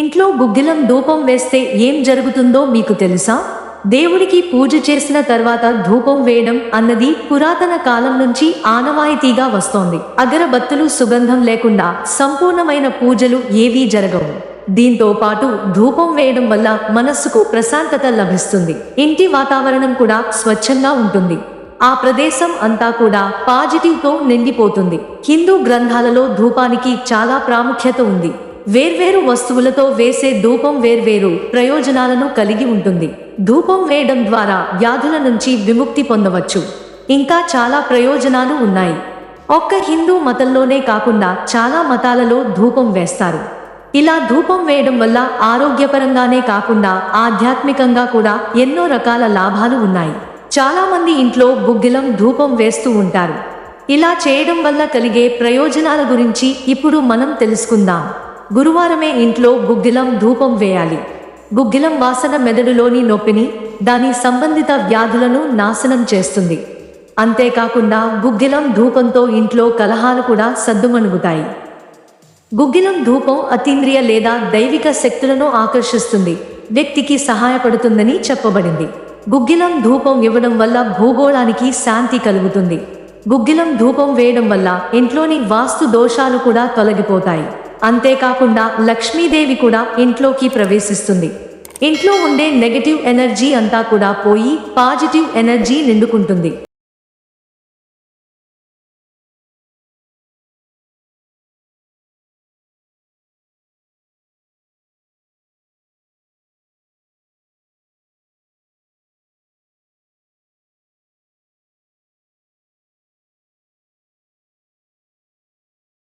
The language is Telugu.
ఇంట్లో గుగ్గిలం ధూపం వేస్తే ఏం జరుగుతుందో మీకు తెలుసా? దేవుడికి పూజ చేసిన తర్వాత ధూపం వేయడం అన్నది పురాతన కాలం నుంచి ఆనవాయితీగా వస్తోంది. అగరబత్తులు సుగంధం లేకుండా సంపూర్ణమైన పూజలు ఏవీ జరగవు. దీంతో పాటు ధూపం వేయడం వల్ల మనస్సుకు ప్రశాంతత లభిస్తుంది. ఇంటి వాతావరణం కూడా స్వచ్ఛంగా ఉంటుంది. ఆ ప్రదేశం అంతా కూడా పాజిటివ్తో నిండిపోతుంది. హిందూ గ్రంథాలలో ధూపానికి చాలా ప్రాముఖ్యత ఉంది. వేర్వేరు వస్తువులతో వేసే ధూపం వేర్వేరు ప్రయోజనాలను కలిగి ఉంటుంది. ధూపం వేయడం ద్వారా వ్యాధుల నుంచి విముక్తి పొందవచ్చు. ఇంకా చాలా ప్రయోజనాలు ఉన్నాయి. ఒక్క హిందూ మతంలోనే కాకుండా చాలా మతాలలో ధూపం వేస్తారు. ఇలా ధూపం వేయడం వల్ల ఆరోగ్యపరంగానే కాకుండా ఆధ్యాత్మికంగా కూడా ఎన్నో రకాల లాభాలు ఉన్నాయి. చాలా మంది ఇంట్లో బుగ్గిలం ధూపం వేస్తూ ఉంటారు. ఇలా చేయడం వల్ల కలిగే ప్రయోజనాల గురించి ఇప్పుడు మనం తెలుసుకుందాం. గురువారమే ఇంట్లో గుగ్గిలం ధూపం వేయాలి. గుగ్గిలం వాసన మెదడులోని నొప్పిని దాని సంబంధిత వ్యాధులను నాశనం చేస్తుంది. అంతేకాకుండా గుగ్గిలం ధూపంతో ఇంట్లో కలహాలు కూడా సద్దుమణుగుతాయి. గుగ్గిలం ధూపం అతీంద్రియ లేదా దైవిక శక్తులను ఆకర్షిస్తుంది వ్యక్తికి సహాయపడుతుందని చెప్పబడింది. గుగ్గిలం ధూపం ఇవ్వడం వల్ల భూగోళానికి శాంతి కలుగుతుంది. గుగ్గిలం ధూపం వేయడం వల్ల ఇంట్లోని వాస్తు దోషాలు కూడా తొలగిపోతాయి. అంతేకాకుండా లక్ష్మీదేవి కూడా ఇంట్లోకి ప్రవేశిస్తుంది. ఇంట్లో ఉండే నెగటివ్ ఎనర్జీ అంతా కూడా పోయి పాజిటివ్ ఎనర్జీ నిండుకుంటుంది.